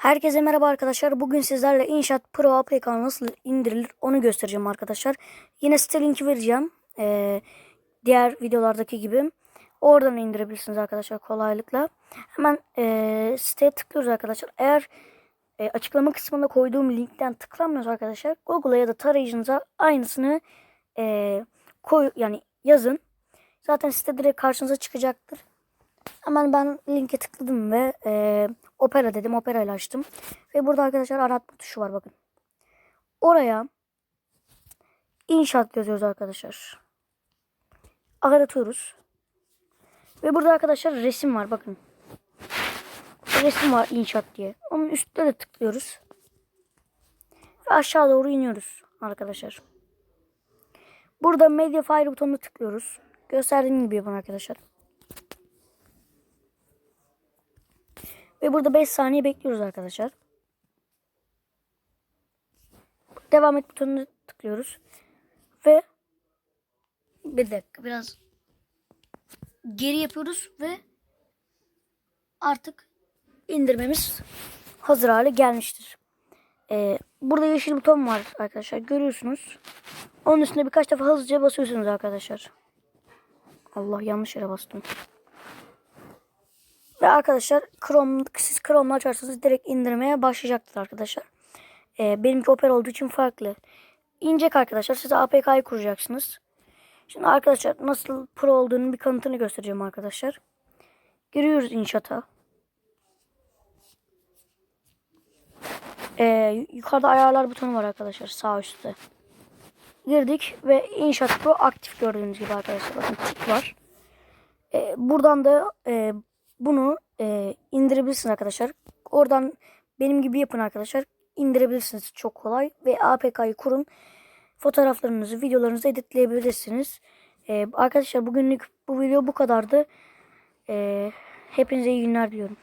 Herkese merhaba arkadaşlar. Bugün sizlerle İnşaat Pro APK nasıl indirilir onu göstereceğim arkadaşlar. Yine site linki vereceğim. Ee, diğer videolardaki gibi. Oradan indirebilirsiniz arkadaşlar kolaylıkla. Hemen e, siteye tıklıyoruz arkadaşlar. Eğer e, açıklama kısmında koyduğum linkten tıklanmıyorsa arkadaşlar Google'a ya da tarayıcınıza aynısını e, koy yani yazın. Zaten site direkt karşınıza çıkacaktır. Hemen ben linke tıkladım ve e, Opera dedim. Opera ile açtım. Ve burada arkadaşlar aratma tuşu var bakın. Oraya inşaat yazıyoruz arkadaşlar. Aratıyoruz. Ve burada arkadaşlar resim var bakın. Resim var inşaat diye. Onun üstüne de tıklıyoruz. Ve aşağı doğru iniyoruz arkadaşlar. Burada Mediafire butonuna tıklıyoruz. Gösterdiğim gibi yapın arkadaşlar. Ve burada 5 saniye bekliyoruz arkadaşlar. Devam et butonuna tıklıyoruz. Ve bir dakika biraz geri yapıyoruz ve artık indirmemiz hazır hale gelmiştir. Ee, burada yeşil buton var arkadaşlar görüyorsunuz. Onun üstüne birkaç defa hızlıca basıyorsunuz arkadaşlar. Allah yanlış yere bastım. Arkadaşlar Chrome, siz Chrome'la açarsanız direkt indirmeye başlayacaktır arkadaşlar. Ee, benimki Opera olduğu için farklı. İnecek arkadaşlar. Size APK'yı kuracaksınız. Şimdi arkadaşlar nasıl pro olduğunu bir kanıtını göstereceğim arkadaşlar. Giriyoruz inşaata. Ee, yukarıda ayarlar butonu var arkadaşlar sağ üstte. Girdik ve inşaat pro aktif gördüğünüz gibi arkadaşlar. Bakın tik var. Ee, buradan da e, bunu e, indirebilirsiniz arkadaşlar. Oradan benim gibi yapın arkadaşlar. İndirebilirsiniz çok kolay. Ve APK'yı kurun. Fotoğraflarınızı, videolarınızı editleyebilirsiniz. E, arkadaşlar bugünlük bu video bu kadardı. E, hepinize iyi günler diliyorum.